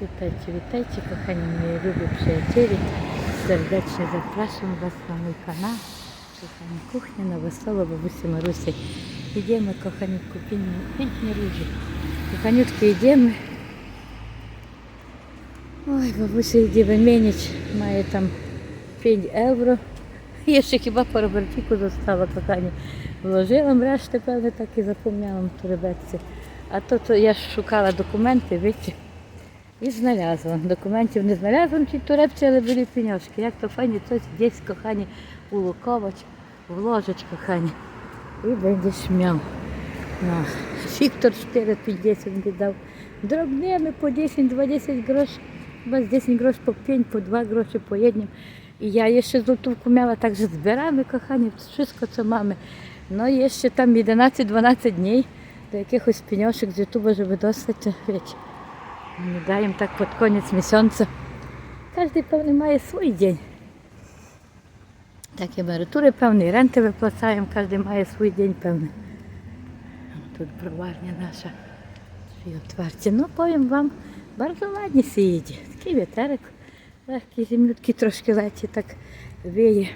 Witajcie, witajcie kochani moi lubię przyjaciele. Serdecznie zapraszam Was na mój kanał. Kochani kuchnia na wesoło babusy Marusy. Idziemy kochani kupimy piękne róże. Kochaniutkie idziemy. Oj, babusia idzie wymienić. Mає tam 5 euro. Jeszcze chyba po Roberciku została, kochani. Włożyłam resztę, pewnie tak i zapomniałam w torebeczce. А то, то я шукала документи, wiecie, і знalazłam. Документів не знalazłam в тій турепці, але були пеньошки. Як то файні, coś десь, кохані, улоковать, вложить, кохані. І będziesz miał. No. Фіктор 4,50 віддав. Дробними по 10-20 грош. Chyba z 10 grosz po 5, po 2 grosze po jednym. I ja jeszcze złotówku miała, także zbieramy, kochani, wszystko co mamy. No i jeszcze tam 11-12 dni do jakiegoś pieniążek z YouTube'a, żeby dostać, to wiecie, nie dają tak pod koniec miesiąca. Każdy pewnie ma swój dzień. Takie emerytury pełne, renty wypłacają, każdy ma swój dzień pełny. No, tu browarnia nasza, drzwi otwarcie. No powiem Wam, bardzo ładnie się jedzie. Taki wieterek, lekki, zimniutki troszkę leci, tak wieje.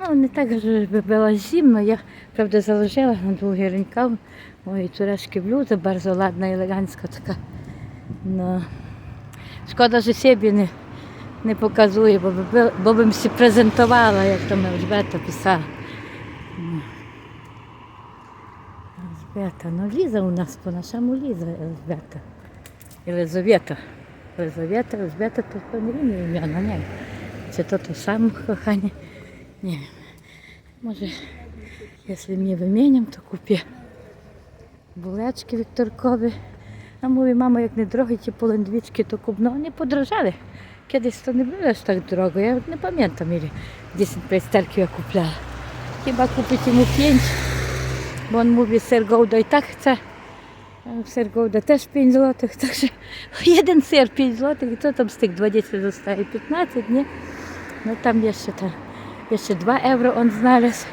No nie tak, żeby było zimno. Ja prawda założyła na długie rękawy mojej córeczki bluzę, bardzo że siebie nie, nie pokazuje, bo, by, był- bo bym się prezentowała, jak to Elżbieta pisała. No. Elżbieta, no Liza u nas po naszemu Liza Elżbieta. Елизавета. Елизавета, pewnie inne imiona, nie wiem. Czy to to samo, kochanie? Nie wiem. Może jeśli mnie wymienią, to kupię булечки Вікторкові. А мові, мама, як не дорогі ті полендвічки, то куп. Ну, вони подорожали. Кидись то не було аж так дорого. Я не пам'ятаю, мірі 10 пейстерків я купляла. Хіба купити йому 5, бо він mówi, сир Говда і так chce. А Сир Говда теж 5 злотих, так що один сир 5 злотих, і то там з тих 20 zostaje 15, ні? Ну там є ще, та, є ще 2 євро, он znalazł.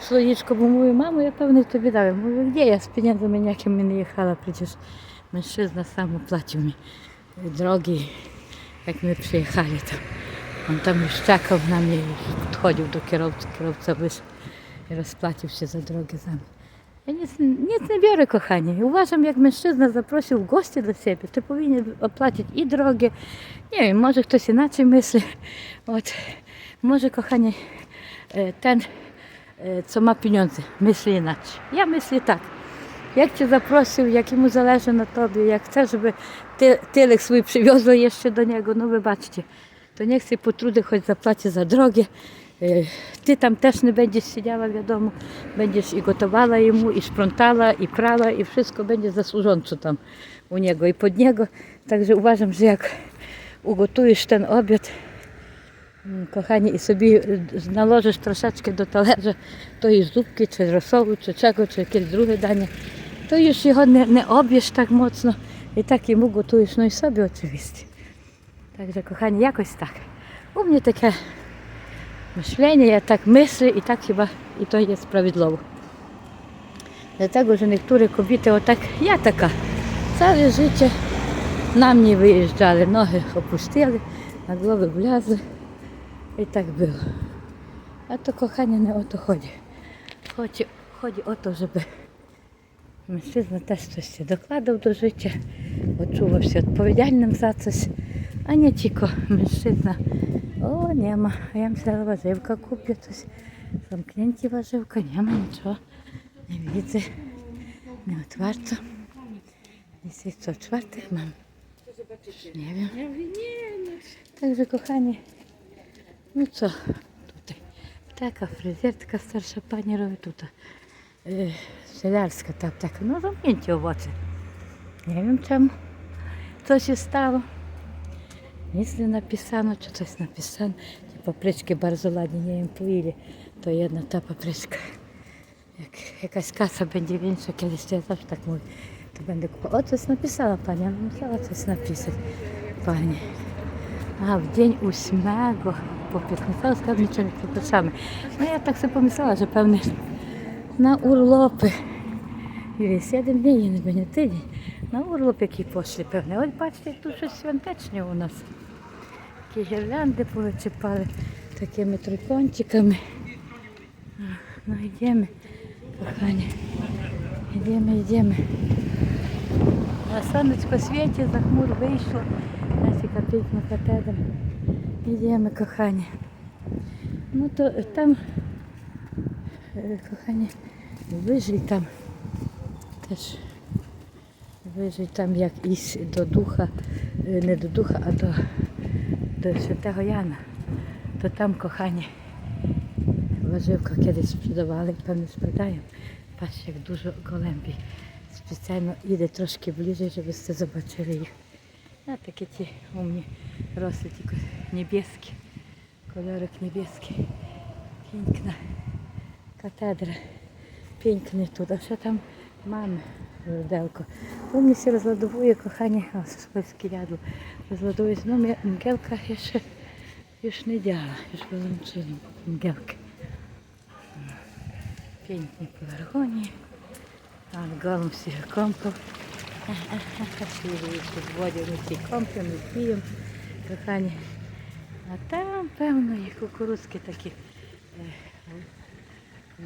Słodziczko, bo mówi, mamo, ja pewnie tobie dałem. Mówię, gdzie ja z pieniędzmi jakimi nie jechała, przecież mężczyzna sam opłacił mi drogi, jak my przyjechali tam. On tam już czekał na mnie, już podchodził do kierowcy, kierowca wyszedł i rozpłacił się za drogę za mnie. Ja nic, nic nie biorę, kochani. Uważam, jak mężczyzna zaprosił gości do siebie, to powinien opłacić i drogę. Nie wiem, może ktoś inaczej myśli. От, może, kochani, e, ten, e, co ma pieniądze, myśli inaczej. Ja myślę tak. Jak cię zaprosił, jak mu zależy na tobie, jak chce, żeby ty, tylek swój przywiozł jeszcze do niego, no wybaczcie, to nie chcę potrudy, choć zapłacę za drogie. Y, ty tam też nie będziesz siedziała, wiadomo, będziesz i gotowała jemu, i sprzątała, i prała, i wszystko będzie za służącu tam u niego i pod niego. Także uważam, że jak ugotujesz ten obiad, mm, kochani, i sobie nałożysz troszeczkę do talerza, to i zupki, czy rosołu, czy czego, czy jakieś drugie danie, то już його не, не об'єш так моцно і так йому готуєш, ну і собі jakoś tak. U mnie takie myślenie, ja tak myślę i tak chyba i to jest prawidłowo. Dlatego, że niektóre kobiety, o tak, ja taka, całe życie na mnie wyjeżdżali, nogi opuścili, na głowę wlazły. I tak było. A to kochanie nie o to chodzi. Chodzi, chodzi o to, żeby mężczyzna też coś się dokładał do życia, odczuwał się odpowiedzialnym za coś, a nie tylko mężczyzna. O, nie ma. A ja myślałam, warzywka kupię coś. Zamknięcie warzywka, nie ma niczego. Nie widzę. Nie otwarto. Dzisiaj co, czwartek mam? Nie wiem. Także kochani, no co tutaj? Taka fryzjerka starsza Żelarska tam taka, no zamknięcie owoce. Nie wiem czemu. Co się stało? Nic nie napisano, czy coś napisano. Te papryczki bardzo ładnie, nie wiem po ile. To jedna ta papryczka. Jak jakaś kasa będzie większa, kiedyś ja zawsze tak mówię, to będę kupować. O, coś napisała pani, ale musiała coś napisać. Pani. A, w dzień ósmego po 15 skarbniczego przepraszamy. No ja tak sobie pomyślała, że pewnie na urlopy. Ile 7 dni, nie będzie tydzień. На урлоп, який пошлі, певне. Ось бачите, тут щось святечне у нас. Такі гірлянди повичіпали такими трикончиками. Ну йдемо, кохані. Йдемо, йдемо. На сонечко світі, за хмур вийшло. Наші копійна катедра. Йдемо, кохані. Ну то там, е, кохані, вижий там теж. Вижий там як із до духа, не до духа, а до, до святого Яна. То там кохані важивка кудись продавали, певно спродаємо. Бачиш, як дуже голембі. Спеціально їде трошки ближче, щоб ви побачили їх. А такі ті умні росли, тільки небескі, кольорик небескі. Пінкна катедра. Пінкне тут. А що там мами Делко? Умні всі розладовує, кохані, о, спольське ядло. Розладує. Ну, я ще, не дяла, ж була мчинем Мгелки. Пінкні пеларгонії. А голом всі водять ми всі компи, ми п'ємо, кохані. А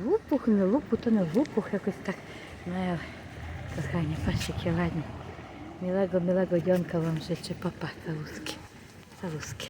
Лупух, не лупу, то не лупух, якось так. Ну, кохання пасіки ладно. Милого, милого дьонка вам жиче папа Салузки. Салузки.